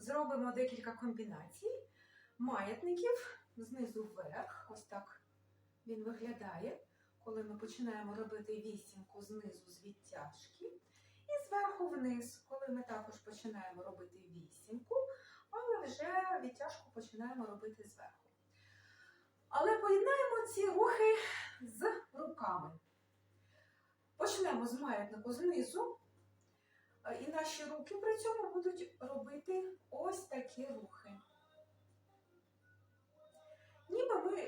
зробимо декілька комбінацій маятників знизу вверх. Ось так він виглядає, коли ми починаємо робити вісімку знизу з відтяжки. І зверху вниз, коли ми також починаємо робити вісімку, але вже відтяжку починаємо робити зверху. Але поєднаємо ці рухи з руками. Почнемо з маятнику знизу. Е, І наші руки при цьому будуть робити ось такі рухи. Ніби ми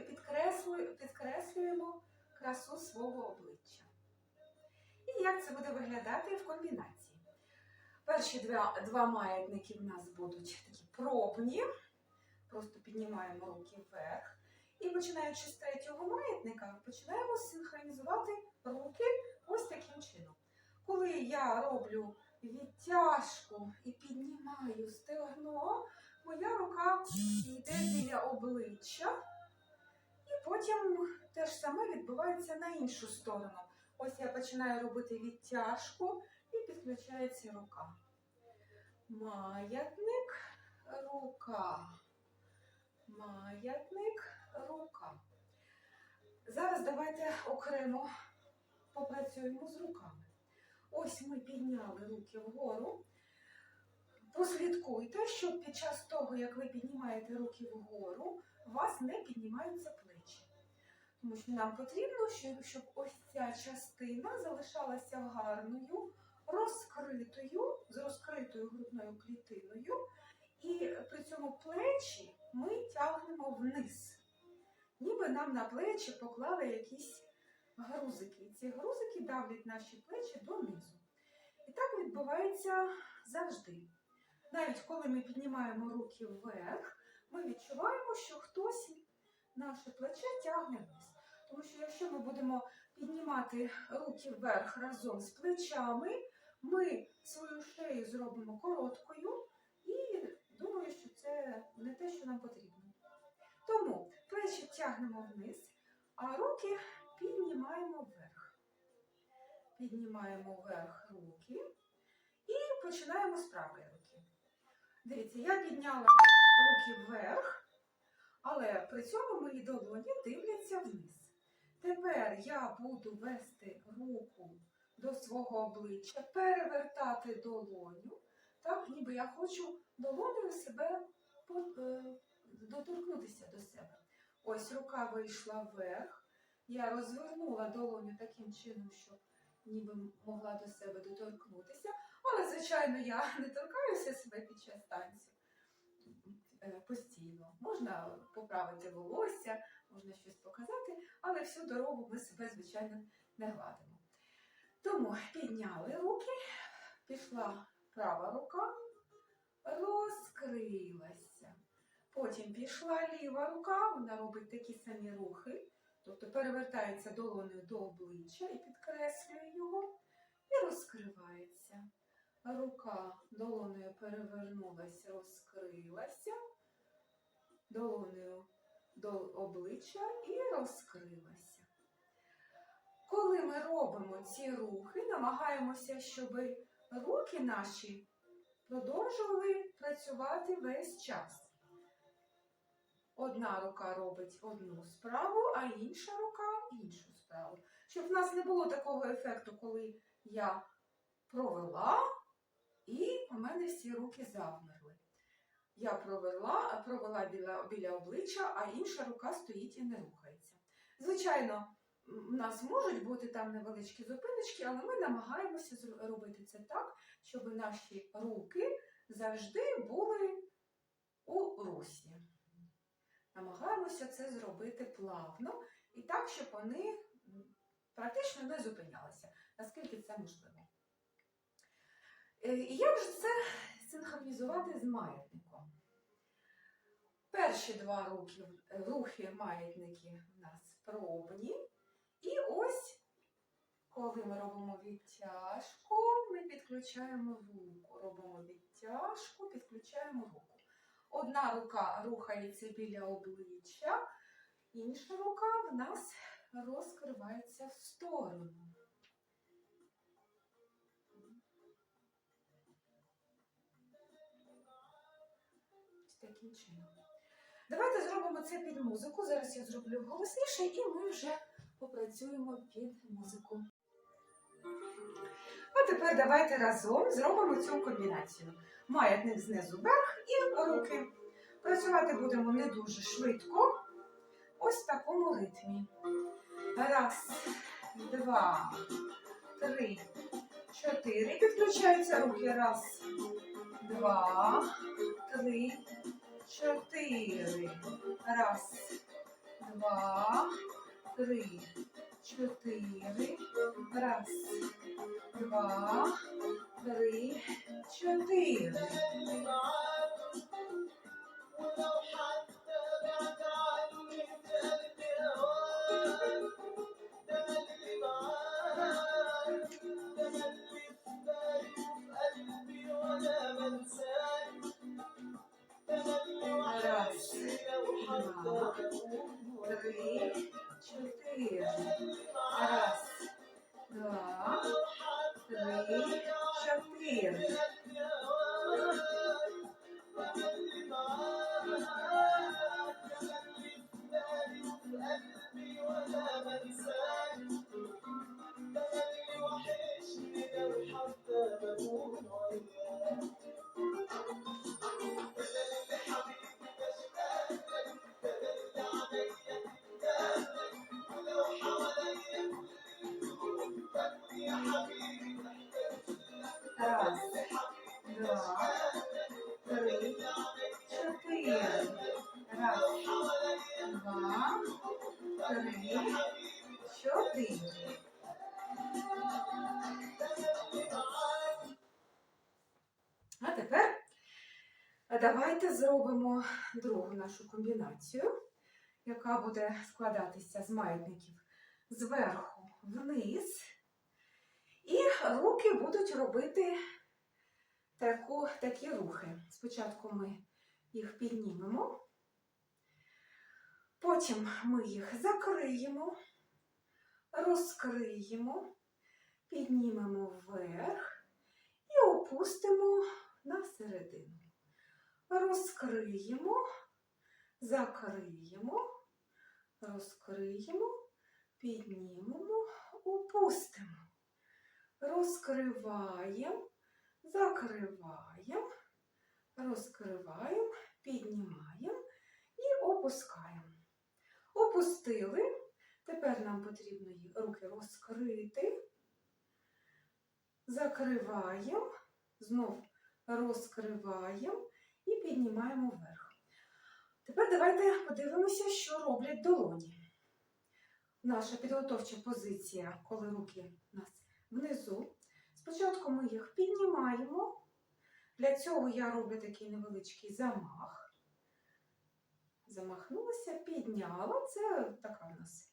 підкреслюємо, красу свого обличчя. І як це буде виглядати в комбінації? Перші два, два маятники в нас будуть такі пробні. Просто піднімаємо руки вверх. І починаючи з третього маятника, починаємо синхронізувати руки ось таким чином. Коли я роблю відтяжку і піднімаю стегно, моя рука йде біля обличчя, і потім те ж саме відбувається на іншу сторону. Ось я починаю робити відтяжку і підключається рука. Маятник, рука. Маятник, рука. Зараз давайте окремо попрацюємо з руками. Ось ми підняли руки вгору. Прослідкуйте, щоб під час того, як ви піднімаєте руки вгору, у вас не піднімаються плечі. Тому що нам потрібно, щоб ось ця частина залишалася гарною, розкритою, з розкритою грудною клітиною. І при цьому плечі ми тягнемо вниз. Ніби нам на плечі поклали якісь грузики. І ці грузики давлять наші плечі донизу. І так відбувається завжди. Навіть коли ми піднімаємо руки вверх, ми відчуваємо, що хтось наше плече тягне вниз. Тому що якщо ми будемо піднімати руки вверх разом з плечами, ми свою шею зробимо короткою і думаю, що це не те, що нам потрібно. Тому плечі тягнемо вниз, а руки піднімаємо вверх. Піднімаємо вверх руки і починаємо з правої руки. Дивіться, я підняла руки вверх, але при цьому мої долоні дивляться вниз. Тепер я буду вести руку до свого обличчя, перевертати долоню, так, ніби я хочу долонею себе е, доторкнутися до себе. Ось рука вийшла вверх. Я розвернула долоню таким чином, щоб ніби могла до себе доторкнутися. Але, звичайно, я не торкаюся себе під час танцю е, постійно. Можна поправити волосся, можна щось показати, але всю дорогу ми себе, звичайно, не гладимо. Тому підняли руки, пішла права рука, розкрилася. Потім пішла ліва рука, вона робить такі самі рухи, тобто перевертається долонею до обличчя і підкреслює його, і розкривається. Рука долонею перевернулася, розкрилася, долонею до обличчя і розкрилася. Коли ми робимо ці рухи, намагаємося, щоб руки наші продовжували працювати весь час. Одна рука робить одну справу, а інша рука іншу справу. Щоб в нас не було такого ефекту, коли я провела, і у мене всі руки завмерли. Я провела, провела біля, біля обличчя, а інша рука стоїть і не рухається. Звичайно, у нас можуть бути там невеличкі зупиночки, але ми намагаємося робити це так, щоб наші руки завжди були у русі. Намагаємося це зробити плавно і так, щоб вони практично не зупинялися, наскільки це можливо. Е, І як же це синхронізувати з маятником? Перші два рухи, рухи маятники в нас пробні. І ось, коли ми робимо відтяжку, ми підключаємо руку. Робимо відтяжку, підключаємо руку. Одна рука рухається біля обличчя, інша рука в нас розкривається в сторону. таким чином. Давайте зробимо це під музику. Зараз я зроблю голосніше і ми вже попрацюємо під музику. Тепер давайте разом зробимо цю комбінацію. Маятник знизу вверх і руки. Працювати будемо не дуже швидко. Ось в такому ритмі. Раз, два, три, чотири. Підключаються руки. Раз, два, три, чотири. Раз, два, три, чотири. Раз, два, три, чотири. Чотири. А тепер давайте зробимо другу нашу комбінацію, яка буде складатися з маятників зверху вниз. І руки будуть робити таку, такі рухи. Спочатку ми їх піднімемо, потім ми їх закриємо, розкриємо, піднімемо вверх і опустимо на середину. Розкриємо, закриємо, розкриємо, піднімемо, опустимо. Розкриваємо, закриваємо, розкриваємо, піднімаємо і опускаємо. Опустили. Тепер нам потрібно руки розкрити, закриваємо, знов розкриваємо і піднімаємо вверх. Тепер давайте подивимося, що роблять долоні. Наша підготовча позиція, коли руки у нас внизу. Спочатку ми їх піднімаємо. Для цього я роблю такий невеличкий замах. Замахнулася, підняла. Це така у нас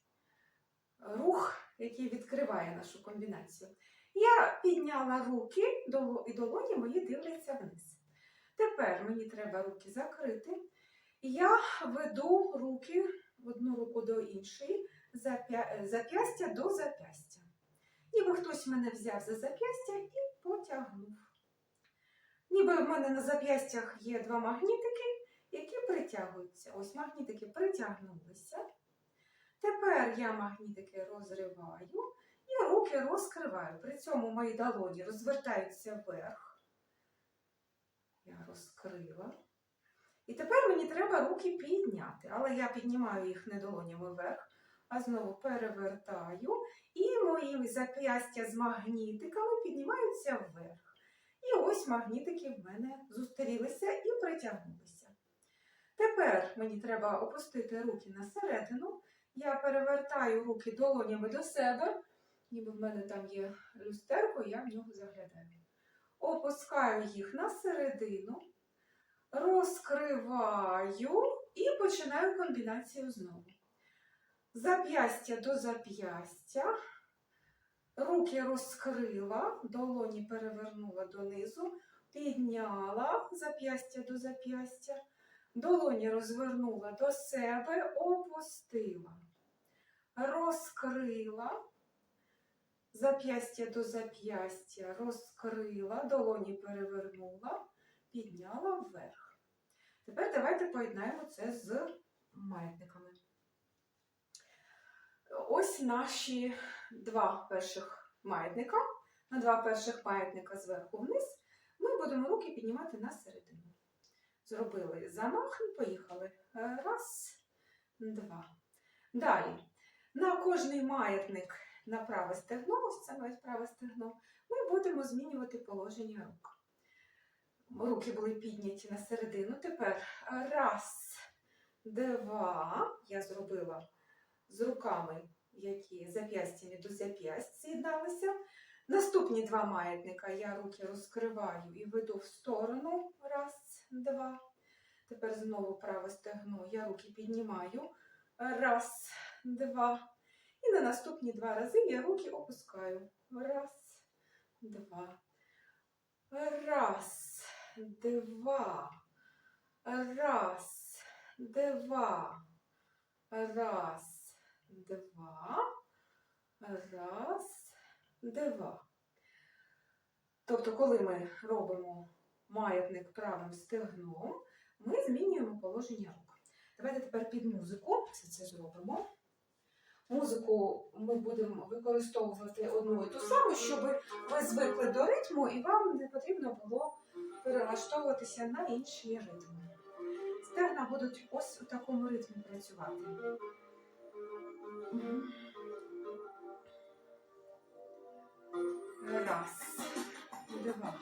рух, який відкриває нашу комбінацію. Я підняла руки, і долоні мої дивляться вниз. Тепер мені треба руки закрити. Я веду руки одну руку до іншої, зап'ястя до зап'ястя. Ніби хтось мене взяв за зап'ястя і потягнув. Ніби в мене на зап'ястях є два магнітики, які притягуються. Ось магнітики притягнулися. Тепер я магнітики розриваю і руки розкриваю. При цьому мої долоні розвертаються вверх. Я розкрила. І тепер мені треба руки підняти, але я піднімаю їх не долонями вверх, а знову перевертаю, і мої зап'ястя з магнітиками піднімаються вверх. І ось магнітики в мене зустрілися і притягнулися. Тепер мені треба опустити руки на середину. Я перевертаю руки долонями до себе, ніби в мене там є люстерко, я в нього заглядаю. Опускаю їх на середину, розкриваю і починаю комбінацію знову. Зап'ястя до зап'ястя, руки розкрила, долоні перевернула донизу, підняла зап'ястя до зап'ястя, долоні розвернула до себе, опустила, розкрила, зап'ястя до зап'ястя, розкрила, долоні перевернула, підняла вверх. Тепер давайте поєднаємо це з маятниками. Ось наші два перших маятника. На два перших маятника зверху вниз ми будемо руки піднімати на середину. Зробили замах і поїхали. Раз, два. Далі. На кожний маятник на праве стегно, ось це навіть праве стегно, ми будемо змінювати положення рук. Руки були підняті на середину. Тепер раз, два. Я зробила з руками, які зап'ястями до зап'ясть з'єдналися. Наступні два маятника я руки розкриваю і веду в сторону. Раз, два. Тепер знову праве стегно. Я руки піднімаю. Раз, два. І на наступні два рази я руки опускаю. Раз, два. Раз, два. Раз, два. Раз, два. Раз, два. Тобто, коли ми робимо маятник правим стегном, ми змінюємо положення рук. Давайте тепер під музику все це зробимо. Музику ми будемо використовувати одну і ту саму, щоб ви звикли до ритму і вам не потрібно було перелаштовуватися на інші ритми. Стегна будуть ось у такому ритмі працювати. Раз, два.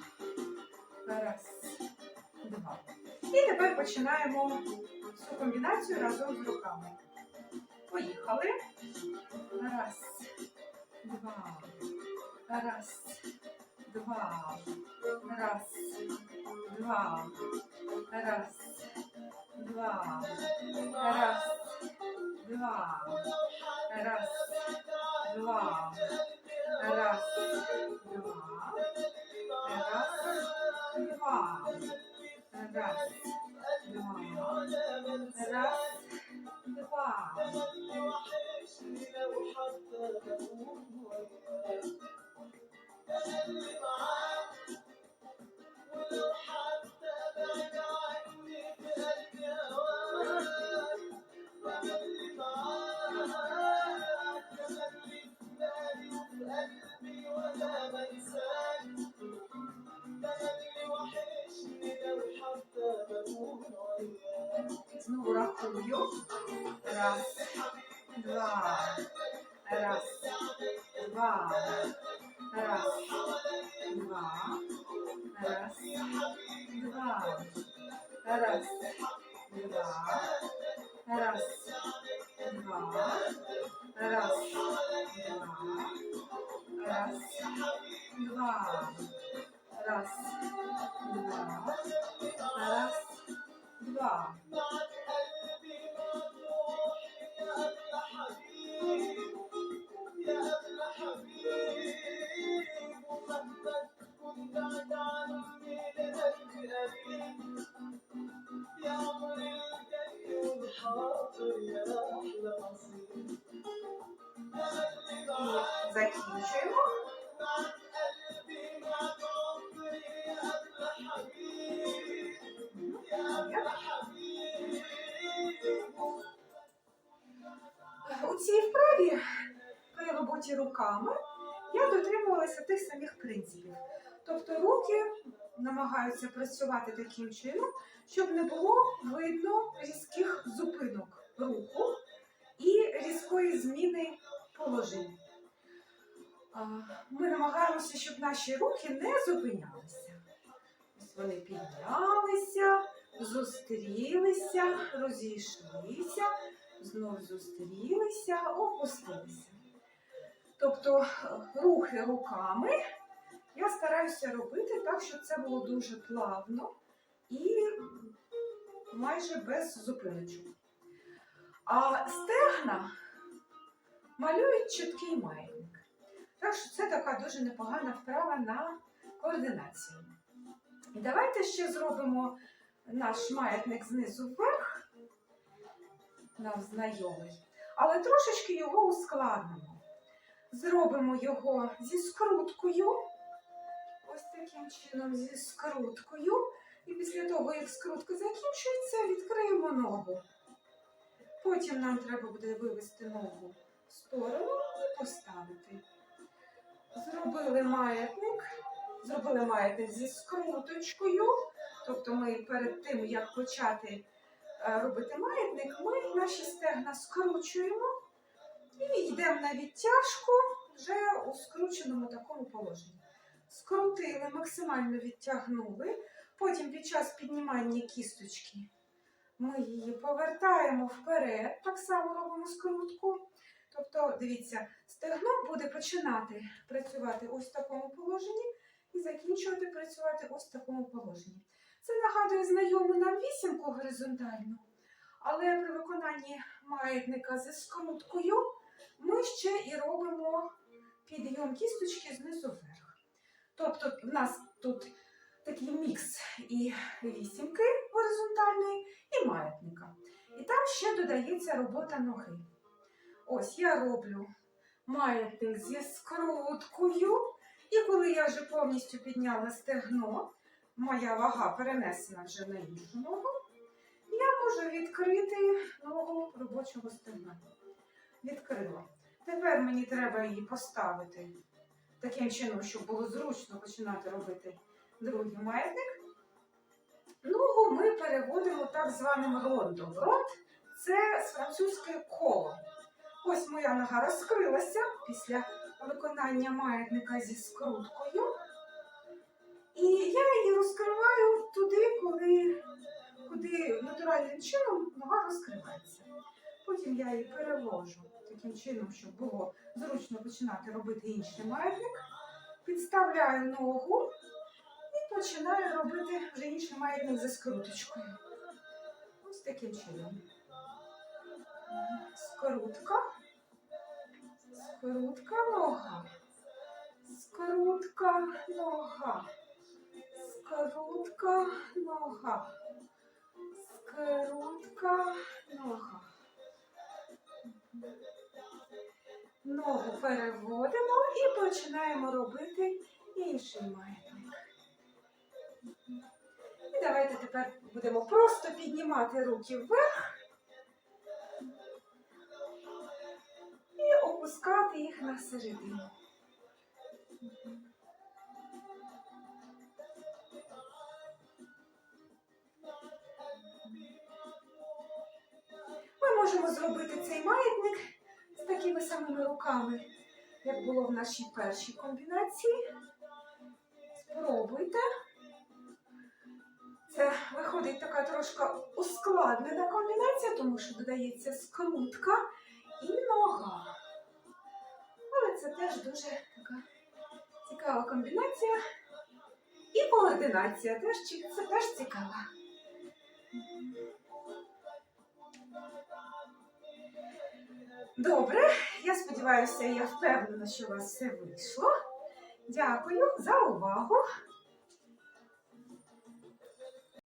Раз, два. І тепер починаємо цю комбінацію разом з руками. Поїхали. Раз, два. Раз, два. Раз, два. Раз, два. Раз, два. Раз, два. Рахую. Раз, два. Раз, два. Раз, два. Раз, два. Раз, два. Раз, два. Раз, два. Раз, два. Раз, два. Раз, два. Закінчуємо. У цій вправі при роботі руками я дотримувалася тих самих принципів. Тобто руки намагаються працювати таким чином, щоб не було видно різких зупинок руху і різкої зміни положення. Ми намагаємося, щоб наші руки не зупинялися. Ось вони піднялися, зустрілися, розійшлися, знов зустрілися, опустилися. Тобто е, рухи руками я стараюся робити так, щоб це було дуже плавно і майже без зупиночок. А стегна малюють чіткий маятник. Так що це така дуже непогана вправа на координацію. І давайте ще зробимо наш маятник знизу вверх, нам знайомий, але трошечки його ускладнимо. Зробимо його зі скруткою, ось таким чином, зі скруткою, І після того, як скрутка закінчується, відкриємо ногу. Потім нам треба буде вивести ногу в сторону і поставити. Зробили маятник, зробили маятник зі скруточкою. Тобто ми перед тим, як почати е, робити маятник, ми наші стегна скручуємо і йдемо на відтяжку вже у скрученому такому положенні. Скрутили, максимально відтягнули. Потім під час піднімання кісточки ми її повертаємо вперед, так само робимо скрутку. Тобто, дивіться, стегно буде починати працювати ось в такому положенні і закінчувати працювати ось в такому положенні. Це нагадує знайому нам вісімку горизонтальну, але при виконанні маятника зі скруткою ми ще і робимо підйом кісточки знизу вверх. Тобто, в нас тут такий мікс і вісімки горизонтальної, і маятника. І там ще додається робота ноги. Ось я роблю маятник зі скруткою, і коли я вже повністю підняла стегно, моя вага перенесена вже на іншу ногу, я можу відкрити ногу робочого стегна. Відкрила. Тепер мені треба її поставити таким чином, щоб було зручно починати робити другий маятник. Ногу ми переводимо так званим рондом. Ронд це з французьке коло. Ось моя нога розкрилася після виконання маятника зі скруткою. І я її розкриваю туди, коли, куди натуральним чином нога розкривається. Потім я її перевожу таким чином, щоб було зручно починати робити інший маятник. Підставляю ногу починаю робити вже інший маятник за скруточкою. Ось таким чином. Скрутка. Скрутка нога. Скрутка нога. Скрутка нога. Скрутка нога. Ногу переводимо і починаємо робити інший маятник. Давайте тепер будемо просто піднімати руки вверх і опускати їх на середину. Ми можемо зробити цей маятник з такими самими руками, як було в нашій першій комбінації. Спробуйте. Це виходить така трошки ускладнена комбінація, тому що додається скрутка і нога. Але це теж дуже така цікава комбінація. І координація теж, це теж цікава. Добре, я сподіваюся, я впевнена, що у вас все вийшло. Дякую за увагу.